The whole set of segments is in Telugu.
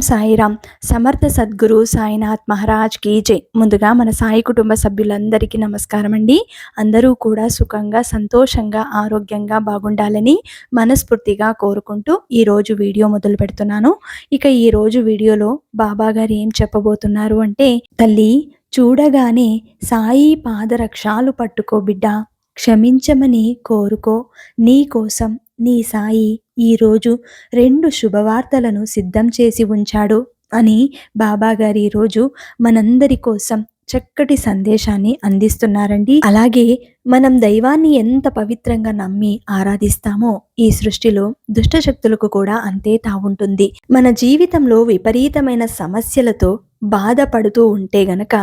సాయిరామ్. సమర్థ సద్గురు సాయినాథ్ మహారాజ్ కీ జై. ముందుగా మన సాయి కుటుంబ సభ్యులందరికీ నమస్కారం అండి అందరూ కూడా సుఖంగా సంతోషంగా ఆరోగ్యంగా బాగుండాలని మనస్ఫూర్తిగా కోరుకుంటూ ఈరోజు వీడియో మొదలు పెడుతున్నాను. ఇక ఈరోజు వీడియోలో బాబా గారు ఏం చెప్పబోతున్నారు అంటే తల్లి చూడగానే సాయి పాదరక్షాలు పట్టుకో బిడ్డ. క్షమించమని కోరుకో. నీ కోసం నీ సాయి ఈరోజు రెండు శుభవార్తలను సిద్ధం చేసి ఉంచాడు అని బాబాగారు ఈరోజు మనందరి కోసం చక్కటి సందేశాన్ని అందిస్తున్నారండి. అలాగే మనం దైవాన్ని ఎంత పవిత్రంగా నమ్మి ఆరాధిస్తామో ఈ సృష్టిలో దుష్టశక్తులకు కూడా అంతే తావుంటుంది. మన జీవితంలో విపరీతమైన సమస్యలతో బాధపడుతూ ఉంటే గనక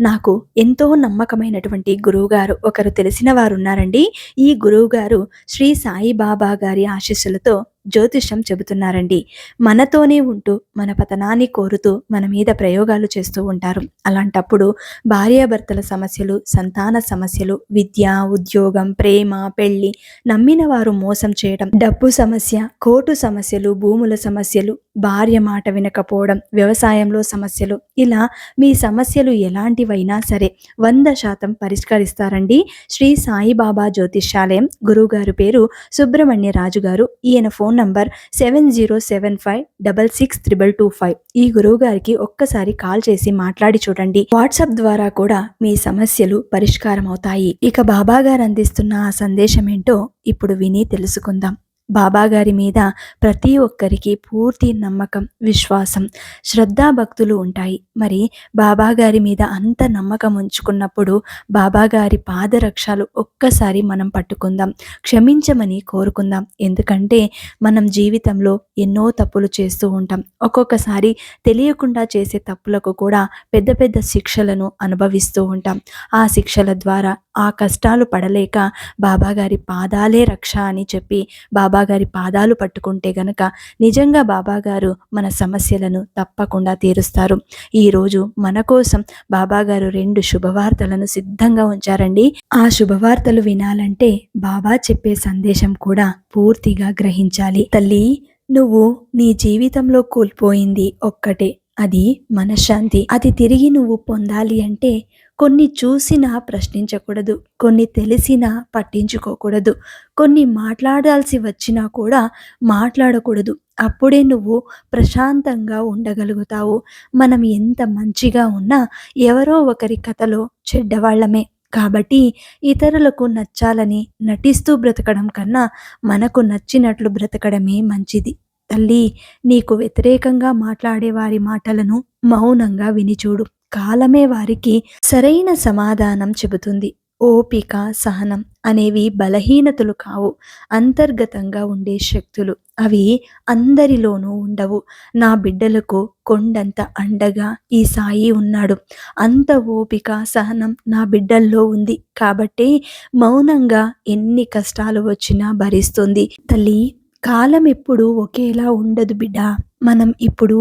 నాకు ఎంతో నమ్మకమైనటువంటి గురువుగారు ఒకరు తెలిసిన వారు ఉన్నారండి ఈ గురువుగారు శ్రీ సాయిబాబా గారి ఆశీస్సులతో జ్యోతిష్యం చెబుతున్నారండి. మనతోనే ఉంటూ మన పతనాన్ని కోరుతూ మన మీద ప్రయోగాలు చేస్తూ ఉంటారు. అలాంటప్పుడు భార్యాభర్తల సమస్యలు సంతాన సమస్యలు విద్య ఉద్యోగం ప్రేమ పెళ్ళి నమ్మిన వారు మోసం చేయడం డబ్బు సమస్య కోర్టు సమస్యలు భూముల సమస్యలు భార్య మాట వినకపోవడం వ్యవసాయంలో సమస్యలు ఇలా మీ సమస్యలు ఎలాంటివైనా సరే వంద శాతం పరిష్కరిస్తారండి శ్రీ సాయిబాబా జ్యోతిష్యాలయం. గురువుగారు పేరు సుబ్రహ్మణ్య రాజు గారు ఈయన phone number seven zero seven five double six triple two five. ఈ గురువు గారికి ఒక్కసారి కాల్ చేసి మాట్లాడి చూడండి. వాట్సాప్ ద్వారా కూడా మీ సమస్యలు పరిష్కారం అవుతాయి ఇక బాబా గారు అందిస్తున్న ఆ సందేశం ఏంటో ఇప్పుడు విని తెలుసుకుందాం. బాబాగారి మీద ప్రతి ఒక్కరికి పూర్తి నమ్మకం విశ్వాసం శ్రద్ధాభక్తులు ఉంటాయి. మరి బాబాగారి మీద అంత నమ్మకం ఉంచుకున్నప్పుడు బాబాగారి పాదరక్షలు ఒక్కసారి మనం పట్టుకుందాం క్షమించమని కోరుకుందాం. ఎందుకంటే మనం జీవితంలో ఎన్నో తప్పులు చేస్తూ ఉంటాం. ఒక్కొక్కసారి తెలియకుండా చేసే తప్పులకు కూడా పెద్ద పెద్ద శిక్షలను అనుభవిస్తూ ఉంటాం. ఆ శిక్షల ద్వారా ఆ కష్టాలు పడలేక బాబాగారి పాదాలే రక్ష అని చెప్పి బాబా బాబాగారి పాదాలు పట్టుకుంటే గనక నిజంగా బాబాగారు మన సమస్యలను తప్పకుండా తీరుస్తారు. ఈరోజు మన కోసం బాబాగారు రెండు శుభవార్తలను సిద్ధంగా ఉంచారండి. ఆ శుభవార్తలు వినాలంటే బాబా చెప్పే సందేశం కూడా పూర్తిగా గ్రహించాలి. తల్లి నువ్వు నీ జీవితంలో కోల్పోయింది ఒక్కటే. అది మనశ్శాంతి. అది తిరిగి నువ్వు పొందాలి అంటే కొన్ని చూసినా ప్రశ్నించకూడదు కొన్ని తెలిసినా పట్టించుకోకూడదు కొన్ని మాట్లాడాల్సి వచ్చినా కూడా మాట్లాడకూడదు. అప్పుడే నువ్వు ప్రశాంతంగా ఉండగలుగుతావు. మనం ఎంత మంచిగా ఉన్నా ఎవరో ఒకరి కథలో చెడ్డవాళ్ళమే. కాబట్టి ఇతరులకు నచ్చాలని నటిస్తూ బ్రతకడం కన్నా మనకు నచ్చినట్లు బ్రతకడమే మంచిది. తల్లి నీకు వ్యతిరేకంగా మాట్లాడే వారి మాటలను మౌనంగా వినిచూడు కాలమే వారికి సరైన సమాధానం చెబుతుంది. ఓపిక సహనం అనేవి బలహీనతలు కావు. అంతర్గతంగా ఉండే శక్తులు అవి అందరిలోనూ ఉండవు. నా బిడ్డలకు కొండంత అండగా ఈ సాయి ఉన్నాడు. అంత ఓపిక సహనం నా బిడ్డల్లో ఉంది కాబట్టి మౌనంగా ఎన్ని కష్టాలు వచ్చినా భరిస్తుంది. తల్లి కాలం ఎప్పుడు ఒకేలా ఉండదు బిడ్డ. మనం ఇప్పుడు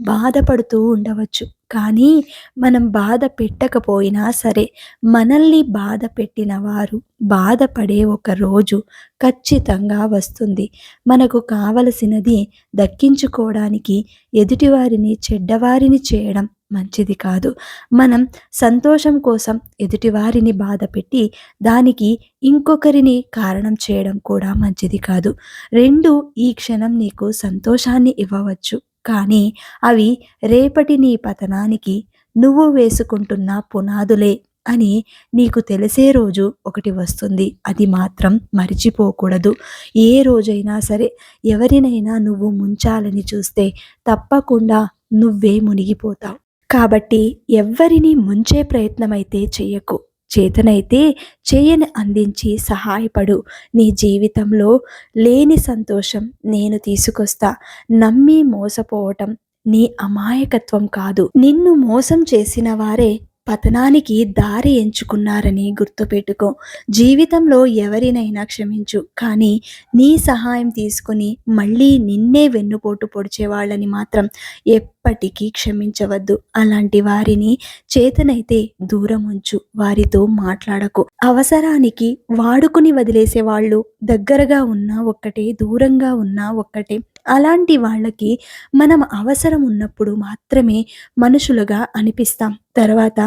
బాధపడుతూ ఉండవచ్చు. కానీ మనం బాధ పెట్టకపోయినా సరే మనల్ని బాధ పెట్టిన వారు బాధపడే ఒక రోజు ఖచ్చితంగా వస్తుంది. మనకు కావలసినది దక్కించుకోవడానికి ఎదుటివారిని చెడ్డవారిని చేయడం మంచిది కాదు. మనం సంతోషం కోసం ఎదుటివారిని బాధ పెట్టి దానికి ఇంకొకరిని కారణం చేయడం కూడా మంచిది కాదు. రెండు ఈ క్షణం నీకు సంతోషాన్ని ఇవ్వవచ్చు. కానీ అవి రేపటి నీ పతనానికి నువ్వు వేసుకుంటున్న పునాదులే అని నీకు తెలిసే రోజు ఒకటి వస్తుంది. అది మాత్రం మరిచిపోకూడదు. ఏ రోజైనా సరే ఎవరినైనా నువ్వు ముంచాలని చూస్తే తప్పకుండా నువ్వే మునిగిపోతావు. కాబట్టి ఎవ్వరిని ముంచే ప్రయత్నమైతే చెయ్యకు. చేతనైతే చేయని అందించి సహాయపడు. నీ జీవితంలో లేని సంతోషం నేను తీసుకొస్తా. నమ్మి మోసపోవటం నీ అమాయకత్వం కాదు. నిన్ను మోసం చేసిన వారే పతనానికి దారి ఎంచుకున్నారని గుర్తుపెట్టుకో. జీవితంలో ఎవరినైనా క్షమించు. కానీ నీ సహాయం తీసుకుని మళ్ళీ నిన్నే వెన్నుపోటు పొడిచే వాళ్ళని మాత్రం ఎప్పటికీ క్షమించవద్దు. అలాంటి వారిని చేతనైతే దూరం ఉంచు వారితో మాట్లాడకు. అవసరానికి వాడుకుని వదిలేసే వాళ్ళు దగ్గరగా ఉన్నా ఒక్కటే దూరంగా ఉన్నా ఒక్కటే. అలాంటి వాళ్ళకి మనం అవసరం ఉన్నప్పుడు మాత్రమే మనుషులుగా అనిపిస్తాం. తర్వాత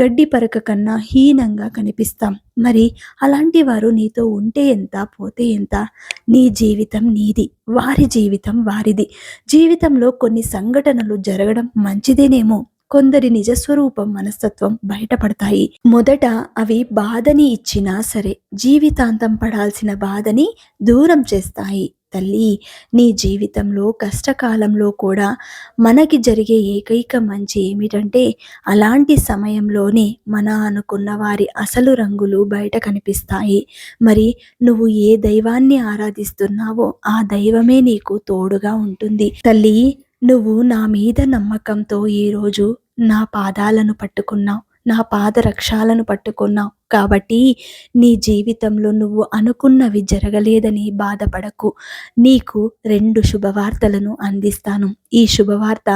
గడ్డి పరక కన్నా హీనంగా కనిపిస్తాం. మరి అలాంటి వారు నీతో ఉంటే ఎంత పోతే ఎంత? నీ జీవితం నీది వారి జీవితం వారిది. జీవితంలో కొన్ని సంఘటనలు జరగడం మంచిదేనేమో. కొందరి నిజస్వరూపం మనస్తత్వం బయటపడతాయి. మొదట అవి బాధని ఇచ్చినా సరే జీవితాంతం పడాల్సిన బాధని దూరం చేస్తాయి. తల్లి నీ జీవితంలో కష్టకాలంలో కూడా మనకి జరిగే ఏకైక మంచి ఏమిటంటే అలాంటి సమయంలోనే మన అనుకున్న వారి అసలు రంగులు బయట కనిపిస్తాయి. మరి నువ్వు ఏ దైవాన్ని ఆరాధిస్తున్నావో ఆ దైవమే నీకు తోడుగా ఉంటుంది. తల్లి నువ్వు నా మీద నమ్మకంతో ఈరోజు నా పాదాలను పట్టుకున్నావు. నా పాదరక్షాలను పట్టుకున్నావు. కాబట్టి నీ జీవితంలో నువ్వు అనుకున్నవి జరగలేదని బాధపడకు. నీకు రెండు శుభవార్తలను అందిస్తాను. ఈ శుభవార్త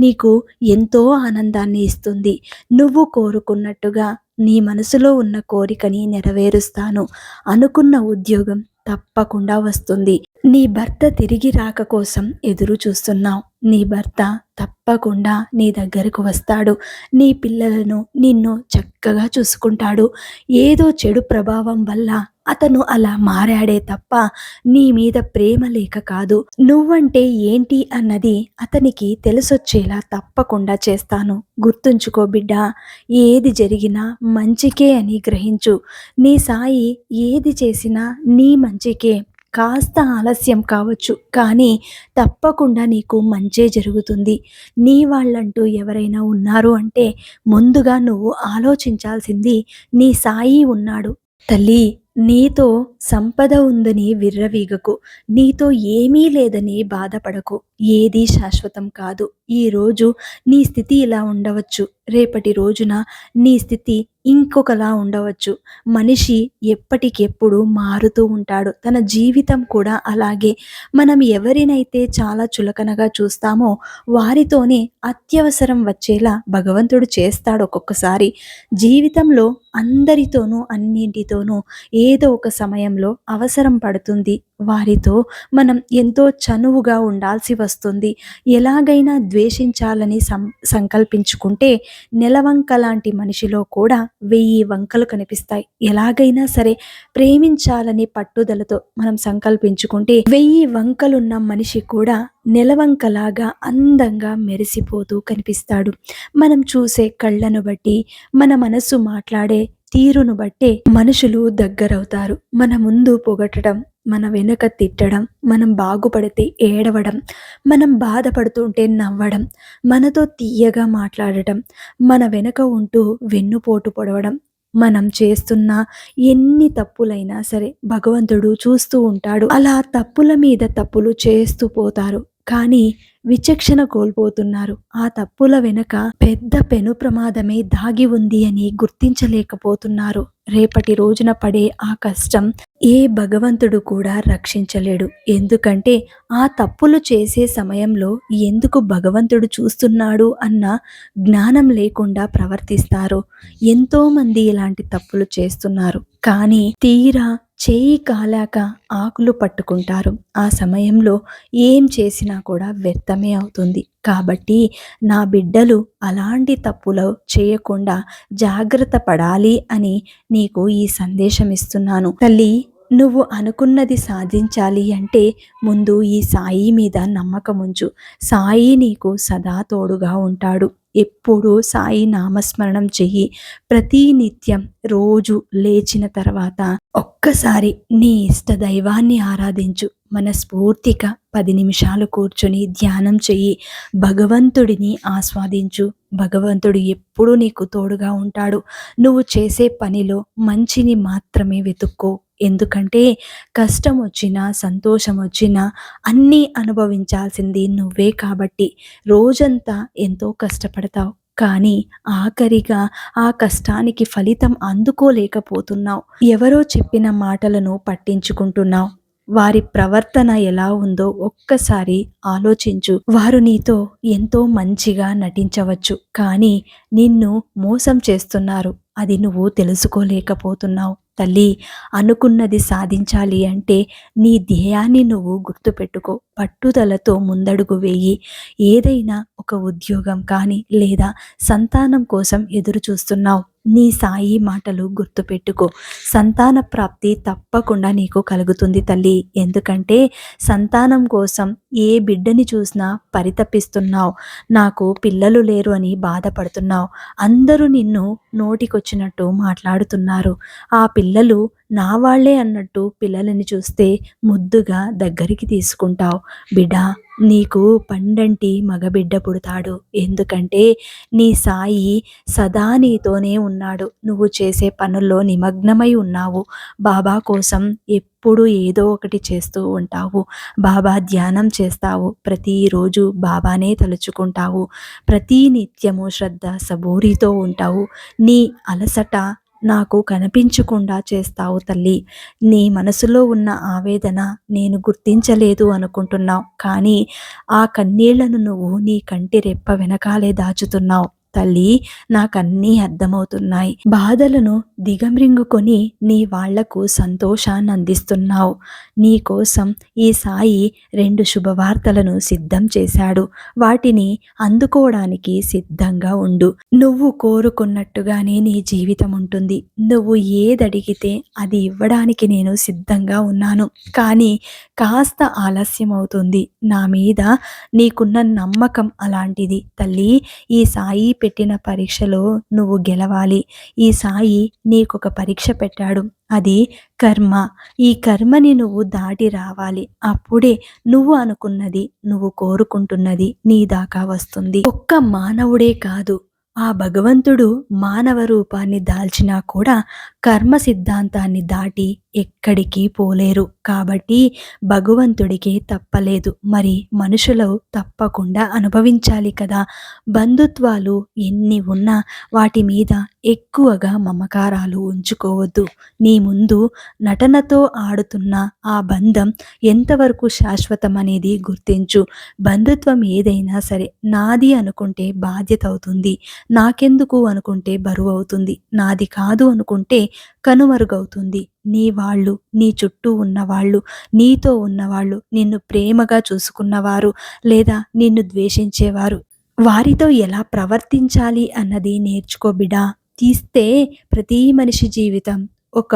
నీకు ఎంతో ఆనందాన్ని ఇస్తుంది. నువ్వు కోరుకున్నట్టుగా నీ మనసులో ఉన్న కోరికని నెరవేరుస్తాను. అనుకున్న ఉద్యోగం తప్పకుండా వస్తుంది. నీ భర్త తిరిగి రాక కోసం ఎదురు చూస్తున్నావు. నీ భర్త తప్పకుండా నీ దగ్గరకు వస్తాడు. నీ పిల్లలను నిన్ను చక్కగా చూసుకుంటాడు. ఏదో చెడు ప్రభావం వల్ల అతను అలా మారాడే తప్ప నీ మీద ప్రేమ లేక కాదు. నువ్వంటే ఏంటి అన్నది అతనికి తెలిసొచ్చేలా తప్పకుండా చేస్తాను. గుర్తుంచుకో బిడ్డ ఏది జరిగినా మంచికే అని గ్రహించు. నీ సాయి ఏది చేసినా నీ మంచికే. కాస్త ఆలస్యం కావచ్చు కానీ తప్పకుండా నీకు మంచే జరుగుతుంది. నీ వాళ్ళంటూ ఎవరైనా ఉన్నారు అంటే ముందుగా నువ్వు ఆలోచించాల్సింది నీ సాయి ఉన్నాడు. తల్లి! నీతో సంపద ఉందని విర్రవీగకు నీతో ఏమీ లేదని బాధపడకు. ఏది శాశ్వతం కాదు. ఈరోజు నీ స్థితి ఇలా ఉండవచ్చు. రేపటి రోజున నీ స్థితి ఇంకొకలా ఉండవచ్చు. మనిషి ఎప్పటికెప్పుడు మారుతూ ఉంటాడు. తన జీవితం కూడా అలాగే. మనం ఎవరినైతే చాలా చులకనగా చూస్తామో వారితోనే అత్యవసరం వచ్చేలా భగవంతుడు చేస్తాడు ఒక్కొక్కసారి. జీవితంలో అందరితోనూ అన్నింటితోనూ ఏదో ఒక సమయంలో అవసరం పడుతుంది. వారితో మనం ఎంతో చనువుగా ఉండాల్సి వస్తుంది. ఎలాగైనా ద్వేషించాలని సం సంకల్పించుకుంటే నెలవంక లాంటి మనిషిలో కూడా వెయ్యి వంకలు కనిపిస్తాయి. ఎలాగైనా సరే ప్రేమించాలని పట్టుదలతో మనం సంకల్పించుకుంటే వెయ్యి వంకలున్న మనిషి కూడా నెలవంకలాగా అందంగా మెరిసిపోతూ కనిపిస్తాడు. మనం చూసే కళ్ళను బట్టి మన మనసు మాట్లాడే తీరును బట్టే మనుషులు దగ్గరవుతారు. మన ముందు పొగటడం మన వెనుక తిట్టడం మనం బాగుపడితే ఏడవడం మనం బాధపడుతుంటే నవ్వడం మనతో తీయగా మాట్లాడటం మన వెనుక ఉంటూ వెన్నుపోటు పొడవడం మనం చేస్తున్న ఎన్ని తప్పులైనా సరే భగవంతుడు చూస్తూ ఉంటాడు. అలా తప్పుల మీద తప్పులు చేస్తూ పోతారు. కానీ విచక్షణ కోల్పోతున్నారు. ఆ తప్పుల వెనుక పెద్ద పెను ప్రమాదమే దాగి ఉంది అని గుర్తించలేకపోతున్నారు. రేపటి రోజున పడే ఆ కష్టం ఏ భగవంతుడు కూడా రక్షించలేడు. ఎందుకంటే ఆ తప్పులు చేసే సమయంలో ఎందుకు భగవంతుడు చూస్తున్నాడు అన్న జ్ఞానం లేకుండా ప్రవర్తిస్తారు ఎంతోమంది ఇలాంటి తప్పులు చేస్తున్నారు. కానీ తీరా చేయి కాలాక ఆకులు పట్టుకుంటారు. ఆ సమయంలో ఏం చేసినా కూడా వ్యర్థమే అవుతుంది. కాబట్టి నా బిడ్డలు అలాంటి తప్పులు చేయకుండా జాగ్రత్త పడాలి అని నీకు ఈ సందేశం ఇస్తున్నాను. తల్లి నువ్వు అనుకున్నది సాధించాలి అంటే ముందు ఈ సాయి మీద నమ్మకం ఉంచు సాయి నీకు సదా తోడుగా ఉంటాడు. ఎప్పుడూ సాయి నామస్మరణం చెయ్యి. ప్రతి నిత్యం రోజు లేచిన తర్వాత ఒక్కసారి నీ ఇష్ట దైవాన్ని ఆరాధించు. మనస్ఫూర్తిగా పది నిమిషాలు కూర్చొని ధ్యానం చెయ్యి. భగవంతుడిని ఆస్వాదించు. భగవంతుడు ఎప్పుడూ నీకు తోడుగా ఉంటాడు. నువ్వు చేసే పనిలో మంచిని మాత్రమే వెతుక్కో. ఎందుకంటే కష్టం వచ్చినా సంతోషం వచ్చినా అన్నీ అనుభవించాల్సింది నువ్వే కాబట్టి రోజంతా ఎంతో కష్టపడతావు. కానీ ఆఖరిగా ఆ కష్టానికి ఫలితం అందుకోలేకపోతున్నావు. ఎవరో చెప్పిన మాటలను పట్టించుకుంటున్నావు. వారి ప్రవర్తన ఎలా ఉందో ఒక్కసారి ఆలోచించు. వారు నీతో ఎంతో మంచిగా నటించవచ్చు కానీ నిన్ను మోసం చేస్తున్నారు. అది నువ్వు తెలుసుకోలేకపోతున్నావు. తల్లి అనుకున్నది సాధించాలి అంటే నీ ధ్యేయాన్ని నువ్వు గుర్తుపెట్టుకో. పట్టుదలతో ముందడుగు వేయి. ఏదైనా ఒక ఉద్యోగం కానీ లేదా సంతానం కోసం ఎదురు చూస్తున్నావు నీ సాయి మాటలు గుర్తుపెట్టుకో. సంతాన ప్రాప్తి తప్పకుండా నీకు కలుగుతుంది తల్లి. ఎందుకంటే సంతానం కోసం ఏ బిడ్డని చూసినా పరితపిస్తున్నావు. నాకు పిల్లలు లేరు అని బాధపడుతున్నావు. అందరూ నిన్ను నోటికొచ్చినట్టు మాట్లాడుతున్నారు. ఆ పిల్లలు నా వాళ్ళే అన్నట్టు పిల్లలని చూస్తే ముద్దుగా దగ్గరికి తీసుకుంటావు. బిడ్డ నీకు పండంటి మగబిడ్డ పుడతాడు. ఎందుకంటే నీ సాయి సదా నీతోనే ఉన్నాడు. నువ్వు చేసే పనుల్లో నిమగ్నమై ఉన్నావు. బాబా కోసం ఎప్పుడు ఏదో ఒకటి చేస్తూ ఉంటావు. బాబా ధ్యానం చేస్తావు. ప్రతిరోజు బాబానే తలుచుకుంటావు. ప్రతి నిత్యము శ్రద్ధ సబూరితో ఉంటావు. నీ అలసట నాకు కనిపించకుండా చేస్తావు తల్లి. నీ మనసులో ఉన్న ఆవేదన నేను గుర్తించలేదు అనుకుంటున్నావు. కానీ ఆ కన్నీళ్ళను నువ్వు నీ కంటి రెప్ప వెనకాలే దాచుతున్నావు. తల్లి నాకన్నీ అర్థమవుతున్నాయి. బాధలను దిగమ్రింగుకొని నీ వాళ్ళకు సంతోషాన్ని అందిస్తున్నావు. నీ కోసం ఈ సాయి రెండు శుభవార్తలను సిద్ధం చేశాడు. వాటిని అందుకోవడానికి సిద్ధంగా ఉండు. నువ్వు కోరుకున్నట్టుగానే నీ జీవితం ఉంటుంది. నువ్వు ఏదడిగితే అది ఇవ్వడానికి నేను సిద్ధంగా ఉన్నాను. కానీ కాస్త ఆలస్యం అవుతుంది నా మీద నీకున్న నమ్మకం అలాంటిది. తల్లి ఈ సాయి పెట్టిన పరీక్షలో నువ్వు గెలవాలి. ఈ సాయి నీకొక పరీక్ష పెట్టాడు. అది కర్మ. ఈ కర్మని నువ్వు దాటి రావాలి. అప్పుడే నువ్వు అనుకున్నది నువ్వు కోరుకుంటున్నది నీ దాకా వస్తుంది. ఒక్క మానవుడే కాదు. ఆ భగవంతుడు మానవ రూపాన్ని దాల్చినా కూడా కర్మ సిద్ధాంతాన్ని దాటి ఎక్కడికి పోలేరు. కాబట్టి భగవంతుడికి తప్పలేదు. మరి మనుషులు తప్పకుండా అనుభవించాలి కదా. బంధుత్వాలు ఎన్ని ఉన్నా వాటి మీద ఎక్కువగా మమకారాలు ఉంచుకోవద్దు. నీ ముందు నటనతో ఆడుతున్న ఆ బంధం ఎంతవరకు శాశ్వతం అనేది గుర్తించు. బంధుత్వం ఏదైనా సరే నాది అనుకుంటే బాధ్యత అవుతుంది నాకెందుకు అనుకుంటే బరువు అవుతుంది నాది కాదు అనుకుంటే కనుమరుగవుతుంది. నీ వాళ్ళు నీ చుట్టూ ఉన్నవాళ్ళు నీతో ఉన్నవాళ్ళు నిన్ను ప్రేమగా చూసుకున్నవారు లేదా నిన్ను ద్వేషించేవారు. వారితో ఎలా ప్రవర్తించాలి అన్నది నేర్చుకో బిడా. తీస్తే ప్రతి మనిషి జీవితం ఒక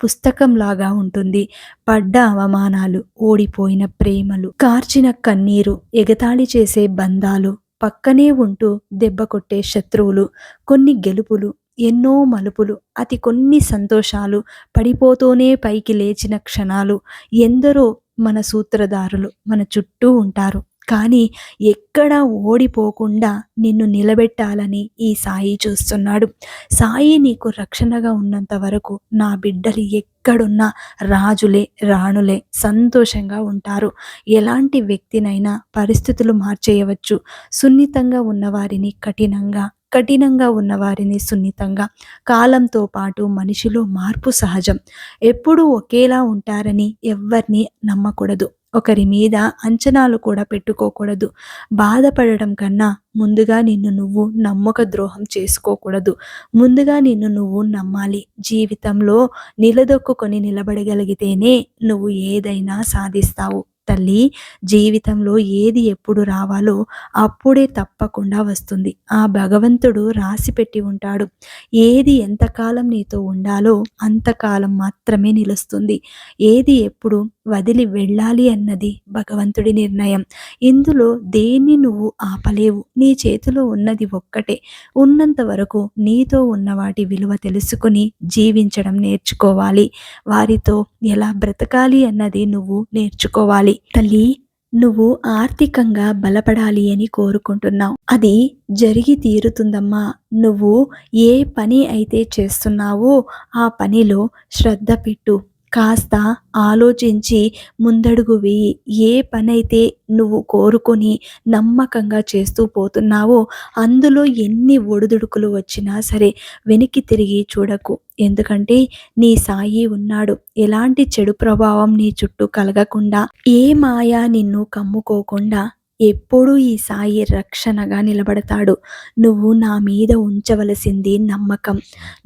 పుస్తకంలాగా ఉంటుంది. పడ్డ అవమానాలు ఓడిపోయిన ప్రేమలు కార్చిన కన్నీరు ఎగతాళి చేసే బంధాలు పక్కనే ఉంటూ దెబ్బ కొట్టే శత్రువులు కొన్ని గెలుపులు ఎన్నో మలుపులు అతి కొన్ని సంతోషాలు పడిపోతూనే పైకి లేచిన క్షణాలు ఎందరో మన సూత్రధారులు మన చుట్టూ ఉంటారు. కానీ ఎక్కడా ఓడిపోకుండా నిన్ను నిలబెట్టాలని ఈ సాయి చూస్తున్నాడు. సాయి నీకు రక్షణగా ఉన్నంత వరకు నా బిడ్డలు ఎక్కడున్నా రాజులే రాణులే సంతోషంగా ఉంటారు. ఎలాంటి వ్యక్తినైనా పరిస్థితులు మార్చేయవచ్చు. సున్నితంగా ఉన్నవారిని కఠినంగా కఠినంగా ఉన్నవారిని సున్నితంగా కాలంతో పాటు మనిషిలో మార్పు సహజం. ఎప్పుడూ ఒకేలా ఉంటారని ఎవ్వరిని నమ్మకూడదు. ఒకరి మీద అంచనాలు కూడా పెట్టుకోకూడదు. బాధపడడం కన్నా ముందుగా నిన్ను నువ్వు నమ్మక ద్రోహం చేసుకోకూడదు. ముందుగా నిన్ను నువ్వు నమ్మాలి. జీవితంలో నిలదొక్కుకొని నిలబడగలిగితేనే నువ్వు ఏదైనా సాధిస్తావు. తల్లి జీవితంలో ఏది ఎప్పుడు రావాలో అప్పుడే తప్పకుండా వస్తుంది. ఆ భగవంతుడు రాసి పెట్టి ఉంటాడు. ఏది ఎంతకాలం నీతో ఉండాలో అంతకాలం మాత్రమే నిలుస్తుంది. ఏది ఎప్పుడు వదిలి వెళ్ళాలి అన్నది భగవంతుడి నిర్ణయం. ఇందులో దేన్ని నువ్వు ఆపలేవు. నీ చేతిలో ఉన్నది ఒక్కటే. ఉన్నంత వరకు నీతో ఉన్న వాటి విలువ తెలుసుకుని జీవించడం నేర్చుకోవాలి. వారితో ఎలా బ్రతకాలి అన్నది నువ్వు నేర్చుకోవాలి. తల్లి నువ్వు ఆర్థికంగా బలపడాలి అని కోరుకుంటున్నావు. అది జరిగి తీరుతుందమ్మా. నువ్వు ఏ పని అయితే చేస్తున్నావో ఆ పనిలో శ్రద్ధ పెట్టు. కాస్త ఆలోచించి ముందడుగు వేయి. ఏ పనైతే నువ్వు కోరుకొని నమ్మకంగా చేస్తూ పోతున్నావో అందులో ఎన్ని ఒడిదుడుకులు వచ్చినా సరే వెనక్కి తిరిగి చూడకు. ఎందుకంటే నీ సాయి ఉన్నాడు. ఎలాంటి చెడు ప్రభావం నీ చుట్టూ కలగకుండా ఏ మాయ నిన్ను కమ్ముకోకుండా ఎప్పుడూ ఈ సాయి రక్షణగా నిలబడతాడు. నువ్వు నా మీద ఉంచవలసింది నమ్మకం.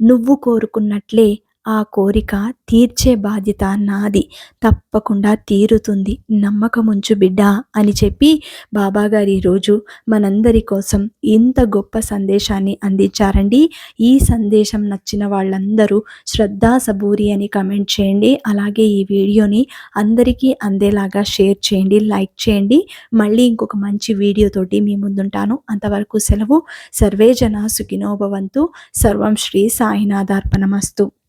నువ్వు కోరుకున్నట్లే ఆ కోరిక తీర్చే బాధ్యత నాది. తప్పకుండా తీరుతుంది. నమ్మకముంచు బిడ్డ అని చెప్పి బాబాగారు ఈరోజు మనందరి కోసం ఇంత గొప్ప సందేశాన్ని అందించారండి. ఈ సందేశం నచ్చిన వాళ్ళందరూ శ్రద్ధా సబూరి అని కమెంట్ చేయండి. అలాగే ఈ వీడియోని అందరికీ అందేలాగా షేర్ చేయండి లైక్ చేయండి. మళ్ళీ ఇంకొక మంచి వీడియోతోటి మీ ముందుంటాను. అంతవరకు సెలవు. సర్వే జన సుఖినోభవంతు సర్వం శ్రీ సాయినాథార్పణమస్తు.